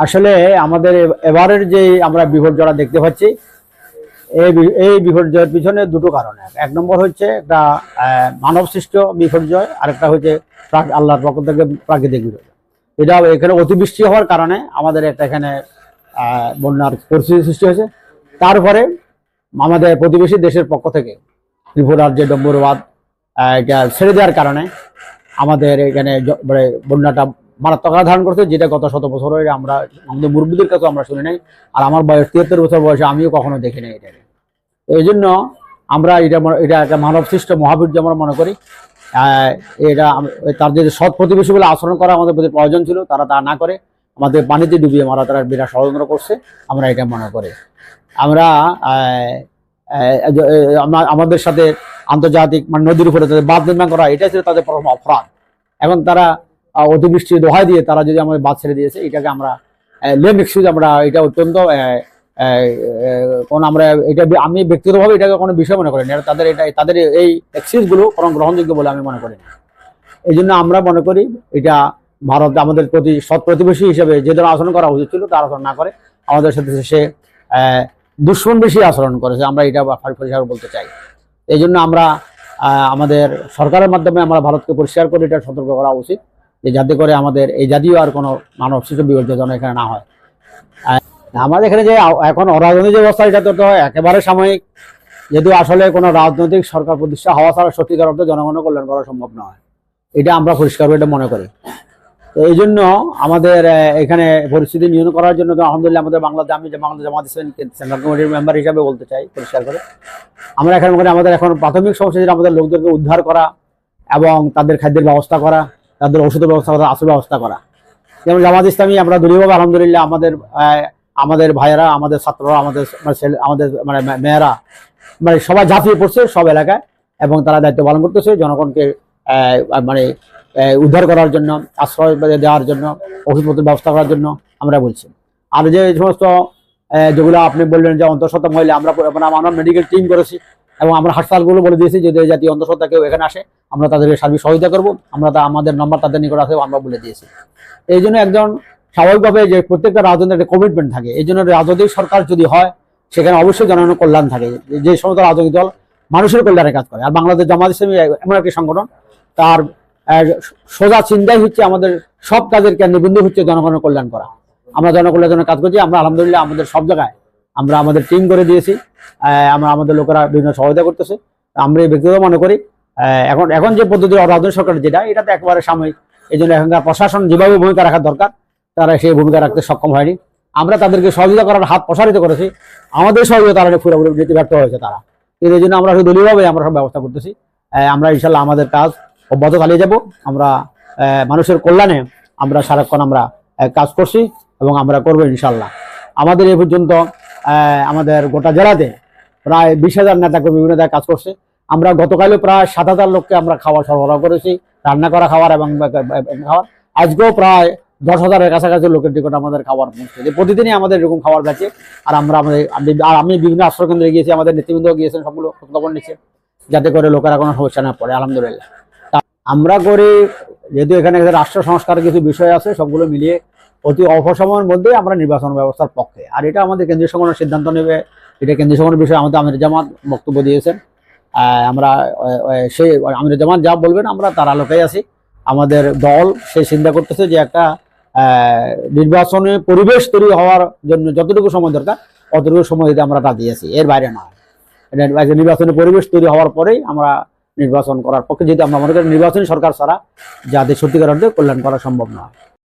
আসলে আমাদের এবারের যে আমরা বিপর্যয়টা দেখতে পাচ্ছি, এই এই বিপর্যয়ের পিছনে দুটো কারণ এক। নম্বর হচ্ছে একটা মানব সৃষ্ট বিপর্যয় আরেকটা হচ্ছে আল্লাহর পক্ষ থেকে প্রাকৃতিক বিপর্যয় এটা এখানে অতিবৃষ্টি হওয়ার কারণে আমাদের একটা এখানে বন্যার পরিস্থিতি সৃষ্টি হয়েছে তারপরে আমাদের প্রতিবেশী দেশের পক্ষ থেকে ত্রিপুরার যে ডম্বরবাদ ছেড়ে দেওয়ার কারণে আমাদের এখানে মানে বন্যাটা মারাত্মক ধারণ করছে, যেটা গত শত বছর ধরে আমরা, আমাদের মুরব্বীদের কাছে আমরা শুনি নাই, আর আমার বয়স তিয়াত্তর বছর বয়সে আমিও কখনো দেখি নাই এটাকে তো এই জন্য আমরা এটা এটা একটা মানব সৃষ্ট মহাবীর্য আমরা মনে করি। এটা তার যে সৎ প্রতিবেশী বলে আচরণ করা আমাদের প্রতি প্রয়োজন ছিল, তারা তা না করে আমাদের পানিতে ডুবিয়ে মারা, তারা বিরাট ষড়যন্ত্র করছে, আমরা এটা মনে করি। আমরা, আমাদের সাথে আন্তর্জাতিক মানে নদীর উপরে তাদের বাঁধ নির্মাণ করা, এটাই ছিল তাদের প্রথম অপরাধ। এখন তারা অতিবৃষ্টি দোহাই দিয়ে তারা যদি আমাদের বাদ ছেড়ে দিয়েছে, এটাকে আমরা লেম এক্সকিউজ আমরা, এটা অত্যন্ত কোন আমরা, এটা আমি ব্যক্তিগতভাবে এটাকে কোনো বিষয় মনে করি না তাদের এটা, তাদের এই এক্সকিউজগুলো কোনো গ্রহণযোগ্য বলে আমি মনে করি না এই জন্য আমরা মনে করি এটা ভারত, আমাদের প্রতি, সৎ প্রতিবেশী হিসেবে যে ধরনের আচরণ করা উচিত ছিল, তার আচরণ না করে, আমাদের সাথে সে দুশ্মন বেশি আচরণ করেছে, আমরা এটা পরিষ্কার বলতে চাই। এই জন্য আমরা আমাদের সরকারের মাধ্যমে আমরা ভারতকে পরিষ্কার করে এটা সতর্ক করা উচিত। যে যাতে করে আমাদের এই জাতীয় আর কোনো মানব শিশু যেন এখানে না হয়। আমাদের এখানে যে এখন অরাজনৈতিক অবস্থা, এটা তো একেবারে সাময়িক। যেহেতু আসলে কোনো রাজনৈতিক সরকার প্রতিষ্ঠা হওয়া ছাড়া সত্যিকার অর্থে জনগণের কল্যাণ করা সম্ভব নয়। এটা আমরা পরিষ্কার এটা মনে করি। তো এই জন্য আমাদের এখানে পরিস্থিতি নিয়ন্ত্রণ করার জন্য তো আলহামদুলিল্লাহ আমাদের বাংলাদেশ আমি যে বাংলাদেশ জামাত সেন্ট্রাল কমিটির মেম্বার হিসাবে বলতে চাই, পরিষ্কার করে। আমরা এখানে আমাদের এখন প্রাথমিক সমস্যা যেটা, আমাদের লোকদেরকে উদ্ধার করা এবং তাদের খাদ্যের ব্যবস্থা করা। তাদের ওষুধের ব্যবস্থা করা আসল ব্যবস্থা করা। যেমন জামাত ইসলামী, আমরা দলীয়ভাবে আলহামদুলিল্লাহ আমাদের আমাদের ভাইয়েরা, আমাদের ছাত্ররা, আমাদের মানে আমাদের মানে মেয়েরা মানে সবাই ঝাঁপিয়ে পড়ছে সব এলাকায় এবং তারা দায়িত্ব পালন করতেছে, জনগণকে মানে উদ্ধার করার জন্য, আশ্রয় দেওয়ার জন্য ওষুধপত্রের ব্যবস্থা করার জন্য আমরা বলছি। আর যে সমস্ত যেগুলো আপনি বললেন যে অন্তঃসত্ত্বা মহিলা, আমরা মানে আমরা মেডিকেল টিম করেছি। এবং আমরা হাসপাতালগুলো বলে দিয়েছি যদি জাতীয় অন্তঃসত্ত্বা কেউ এখানে আসে, আমরা তাদেরকে সার্বিক সহযোগিতা করব, আমরা তা আমাদের নম্বর তাদের নিকট আছে আমরা বলে দিয়েছি। এই জন্য একজন স্বাভাবিকভাবে যে প্রত্যেকটা রাজনৈতিক একটা কমিটমেন্ট থাকে, এই জন্য রাজনৈতিক সরকার যদি হয়, সেখানে অবশ্যই জনগণের কল্যাণ থাকে। যে সমস্ত রাজনৈতিক দল মানুষের কল্যাণে কাজ করে। আর বাংলাদেশ জামাত ইসলামী এমন একটি সংগঠন, তার সোজা চিন্তাই হচ্ছে আমাদের সব কাজের কেন্দ্রবিন্দু হচ্ছে জনগণের কল্যাণ করা। আমরা জনকল্যাণের জন্য কাজ করছি, আমরা আলহামদুলিল্লাহ আমাদের সব জায়গায় আমরা আমাদের টিম করে দিয়েছি। আমরা আমাদের লোকেরা বিভিন্ন সহায়তা করতেছে। আমরা ব্যক্তিগত মনে করি এখন এখন যে পদ্ধতি রাজনৈতিক সরকার যেটা এটা তো একেবারে সাময়িক। এই জন্য এখানকার প্রশাসন যেভাবে ভূমিকা রাখা দরকার, তারা সেই ভূমিকা রাখতে সক্ষম হয়নি। আমরা তাদেরকে সহযোগিতা করার হাত প্রসারিত করেছি। আমাদের সহযোগিতা তারা পুরোপুরি দিতে ব্যর্থ হয়েছে তারা। কিন্তু এই জন্য আমরা দলীয়ভাবে আমরা সব ব্যবস্থা করতেছি। আমরা ইনশাল্লাহ আমাদের কাজ অব্যাহত চালিয়ে যাব। আমরা মানুষের কল্যাণে আমরা সারাক্ষণ আমরা কাজ করছি এবং আমরা করব ইনশাল্লাহ আমাদের এ পর্যন্ত আমাদের গোটা জেলাতে প্রায় বিশ হাজার নেতাকর্মী বিভিন্ন কাজ করছে। আমরা গতকালও প্রায় সাত হাজার লোককে আমরা খাবার সরবরাহ করেছি, রান্না করা খাবার এবং খাবার। আজকেও প্রায় দশ হাজারের কাছাকাছি লোকের নিকট আমাদের খাবার পৌঁছছে যে প্রতিদিনই আমাদের এরকম খাবার যাচ্ছে আর আমরা আমাদের আমি- আর আমি বিভিন্ন আশ্রয় কেন্দ্রে গিয়েছি, আমাদের নেতৃবৃন্দ গিয়েছেন, সবগুলো খবর নিচ্ছে, যাতে করে লোকেরা কোনো সমস্যা না পড়ে, আলহামদুলিল্লাহ। আমরা করি, যেহেতু এখানে রাষ্ট্র সংস্কারের কিছু বিষয় আছে, সবগুলো মিলিয়ে অতি অল্প সময়ের মধ্যে আমরা নির্বাচন ব্যবস্থার পক্ষে। আর এটা আমাদের কেন্দ্রীয় সংগঠন সিদ্ধান্ত নেবে। এটা কেন্দ্রীয় সংগঠনের বিষয়ে আমাদের আমির জামাত বক্তব্য দিয়েছেন। আমরা সেই আমির জামাত যা বলবেন, আমরা তার আলোকেই আছি। আমাদের দল সে চিন্তা করতেছে যে একটা নির্বাচনে পরিবেশ তৈরি হওয়ার জন্য যতটুকু সময় দরকার, অতটুকু সময় দিতে আমরা রাজি দিয়েছি। এর বাইরে নয়। নির্বাচনের পরিবেশ তৈরি হওয়ার পরেই আমরা নির্বাচন করার পক্ষে যেহেতু আমরা মনে করি নির্বাচনী সরকার ছাড়া যাদের সত্যিকার অর্থে কল্যাণ করা সম্ভব নয়।